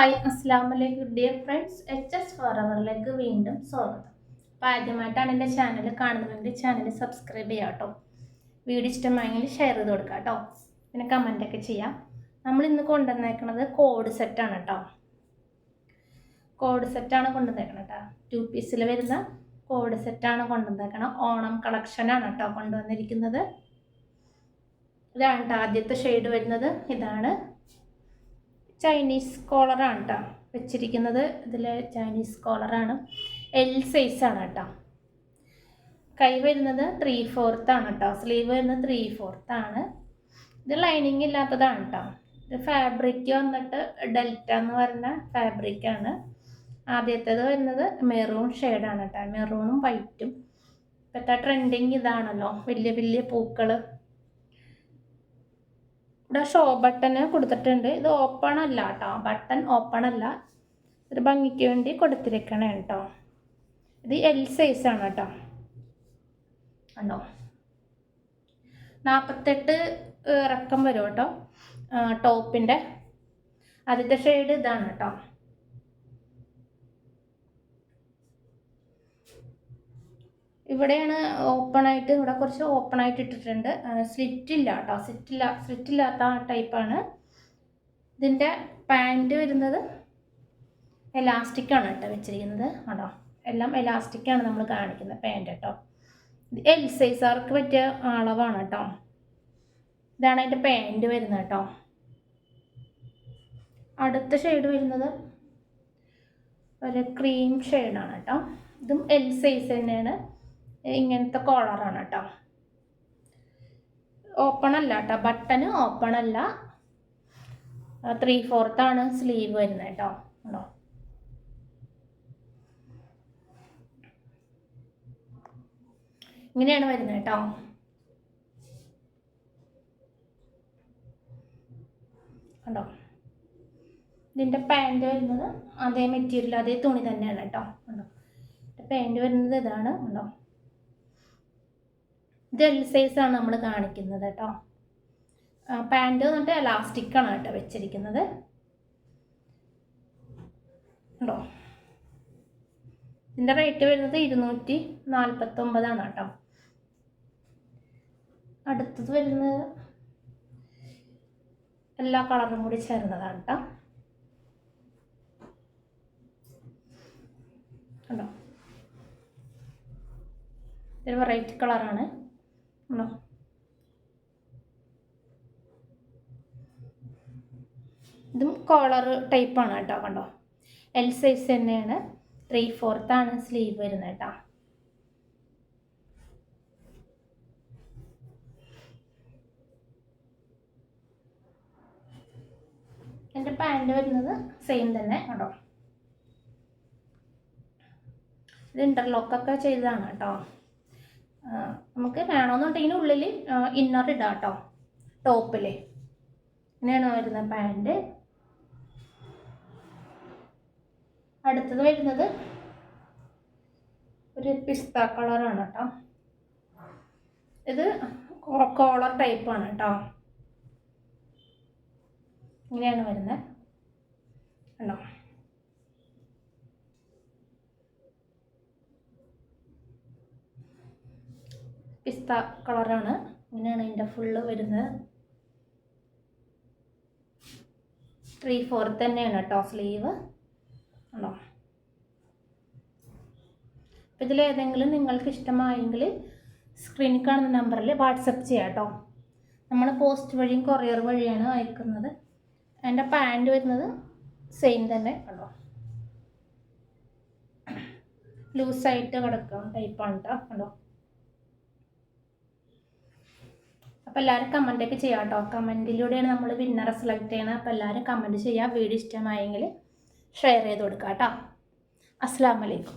Hi അസ്സാം വലൈക്കും dear friends. H S for അവറിലേക്ക് വീണ്ടും സ്വാഗതം. അപ്പോൾ ആദ്യമായിട്ടാണ് എന്റെ ചാനൽ കാണുന്നതെങ്കിൽ ചാനൽ സബ്സ്ക്രൈബ് ചെയ്യാം കേട്ടോ. വീഡിയോ ഇഷ്ടമായെങ്കിൽ ഷെയർ ചെയ്ത് കൊടുക്കാം കേട്ടോ. പിന്നെ കമന്റൊക്കെ ചെയ്യാം. നമ്മൾ ഇന്ന് കൊണ്ടുവന്നേക്കുന്നത് കോഡ് സെറ്റാണ് കേട്ടോ. കോഡ് സെറ്റാണ് കൊണ്ടുവന്നേക്കണം കേട്ടോ. ടു പീസിൽ വരുന്ന കോഡ് സെറ്റാണ് കൊണ്ടുവന്നേക്കണം ഓണം കളക്ഷനാണ് കേട്ടോ കൊണ്ടുവന്നിരിക്കുന്നത്. ഇതാണ് ആദ്യത്തെ ഷെയ്ഡ് വരുന്നത്. ഇതാണ് ചൈനീസ് കോളറാണ് കേട്ടോ വെച്ചിരിക്കുന്നത്. ഇതിൽ ചൈനീസ് കോളറാണ് എൽ സൈസാണ് കേട്ടോ കൈ വരുന്നത് ത്രീ ഫോർത്താണ് കേട്ടോ സ്ലീവ് വരുന്നത് ത്രീ ഫോർത്താണ് ഇത് ലൈനിങ് ഇല്ലാത്തതാണ് കേട്ടോ ഇത് ഫാബ്രിക് വന്നിട്ട് ഡെൽറ്റ എന്ന് പറയുന്ന ഫാബ്രിക്കാണ് ആദ്യത്തേത് വരുന്നത് മെറൂൺ ഷെയ്ഡാണ് കേട്ടോ മെറൂണും വൈറ്റും ഇപ്പോഴത്തെ ട്രെൻഡിങ് ഇതാണല്ലോ. വലിയ വലിയ പൂക്കൾ ഇവിടെ ഷോ ബട്ടന് കൊടുത്തിട്ടുണ്ട്. ഇത് ഓപ്പൺ അല്ല കേട്ടോ ബട്ടൺ ഓപ്പൺ അല്ല. ഒരു ഭംഗിക്ക് വേണ്ടി കൊടുത്തിരിക്കണേ കേട്ടോ ഇത് എൽ സൈസ് ആണ് കേട്ടോ കണ്ടോ? നാൽപ്പത്തെട്ട് ഇറക്കം വരും കേട്ടോ ടോപ്പിന്റെ ആദ്യത്തെ ഷെയ്ഡ് ഇതാണ് കേട്ടോ ഇവിടെയാണ് ഓപ്പൺ ആയിട്ട് ഇവിടെ കുറച്ച് ഓപ്പൺ ആയിട്ട് ഇട്ടിട്ടുണ്ട്. സ്ലിറ്റ് ഇല്ല കേട്ടോ സ്ലിറ്റ് ഇല്ല സ്ലിറ്റ് ഇല്ലാത്ത ടൈപ്പാണ് ഇതിന്റെ പാന്റ് വരുന്നത് എലാസ്റ്റിക്കാണ് കേട്ടോ വെച്ചിരിക്കുന്നത്. കേട്ടോ എല്ലാം എലാസ്റ്റിക്കാണ് നമ്മൾ കാണിക്കുന്നത് പാന്റ് കേട്ടോ എൽ സൈസാർക്ക് പറ്റിയ അളവാണ് കേട്ടോ. ഇതാണ് അതിന്റെ പാന്റ് വരുന്നത് കേട്ടോ. അടുത്ത ഷെയ്ഡ് വരുന്നത് ഒരു ക്രീം ഷെയ്ഡാണ് കേട്ടോ. ഇതും എൽ സൈസ് തന്നെയാണ്. ഇങ്ങനത്തെ കോളറാണ് കേട്ടോ ഓപ്പൺ അല്ല കേട്ടോ ബട്ടൺ ഓപ്പൺ അല്ല. ത്രീ ആണ് സ്ലീവ് വരുന്നത് കേട്ടോ ഉണ്ടോ ഇങ്ങനെയാണ് വരുന്നത് കേട്ടോ കണ്ടോ? ഇതിന്റെ പാന്റ് വരുന്നത് അതേ മെറ്റീരിയൽ അതേ തുണി തന്നെയാണ് കേട്ടോ കണ്ടോ? പാന്റ് വരുന്നത് ഇതാണ്. ഉണ്ടോ ഇത് എൽ സൈസാണ് നമ്മൾ കാണിക്കുന്നത് കേട്ടോ. പാന്റ് വന്നിട്ട് എലാസ്റ്റിക്കാണ് കേട്ടോ വെച്ചിരിക്കുന്നത്. ഉണ്ടോ ഇതിന്റെ റേറ്റ് വരുന്നത് ഇരുന്നൂറ്റി നാൽപ്പത്തൊമ്പതാണ് കേട്ടോ. അടുത്തത് വരുന്നത് എല്ലാ കളറും കൂടി ചേർന്നതാണ് കേട്ടോ. കണ്ടോ? ഇതൊരു വെറൈറ്റി കളറാണ് ആണോ ഇതും കോളർ ടൈപ്പാണ് കേട്ടോ കണ്ടോ? എൽ സൈസ് തന്നെയാണ്. ത്രീ ആണ് സ്ലീവ് വരുന്നത് കേട്ടോ. എന്റെ പാന്റ് വരുന്നത് സെയിം തന്നെ കേട്ടോ ഇത് ഇന്റർലോക്കൊക്കെ ചെയ്തതാണ് കേട്ടോ. നമുക്ക് വേണമെന്നുണ്ടെങ്കിൽ ഉള്ളിൽ ഇന്നർ ഇടാം കേട്ടോ ടോപ്പിൽ ഇങ്ങനെയാണ് വരുന്നത് പാന്റ് അടുത്തത് വരുന്നത് ഒരു പിസ്ത കളറാണ് കേട്ടോ. ഇത് കോളർ ടൈപ്പാണ് കേട്ടോ. ഇങ്ങനെയാണ് വരുന്നത്. കണ്ടോ? പിസ്ത കളറാണ്. ഇങ്ങനെയാണ് ഇതിന്റെ ഫുള്ള് വരുന്നത്. ത്രീ ഫോർത്ത് തന്നെയാണ് കേട്ടോ സ്ലീവ് ആണോ? അപ്പം ഇതിലേതെങ്കിലും നിങ്ങൾക്ക് ഇഷ്ടമായെങ്കിൽ സ്ക്രീനിൽ കാണുന്ന നമ്പറിൽ വാട്സപ്പ് ചെയ്യാം കേട്ടോ. നമ്മൾ പോസ്റ്റ് വഴിയും കൊറിയർ വഴിയാണ് അയക്കുന്നത്. എന്റെ പാന്റ് വരുന്നത് സെയിം തന്നെ. കണ്ടോ ലൂസായിട്ട് കിടക്കാം ടൈപ്പാണ് കേട്ടോ കണ്ടോ അപ്പോൾ എല്ലാവരും കമന്റൊക്കെ ചെയ്യാം കേട്ടോ കമന്റിലൂടെയാണ് നമ്മൾ വിന്നറെ സെലക്ട് ചെയ്യണത്. അപ്പോൾ എല്ലാവരും കമന്റ് ചെയ്യുക വീഡിയോ ഇഷ്ടമായെങ്കിൽ ഷെയർ ചെയ്ത് കൊടുക്കുക കേട്ടോ അസ്സാം വലൈക്കും